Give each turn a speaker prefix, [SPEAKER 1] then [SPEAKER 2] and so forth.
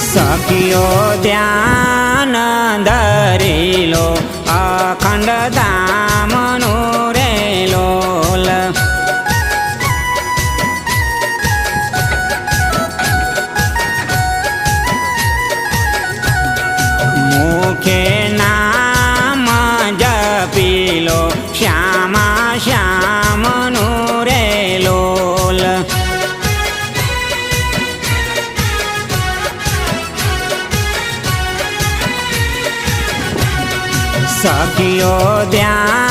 [SPEAKER 1] સખીઓ ધ્યાન ધરેલો અખંડ ધામનો રેલો મુખે નામ જપીલો શ્યામા સખીઓ ધ્યાન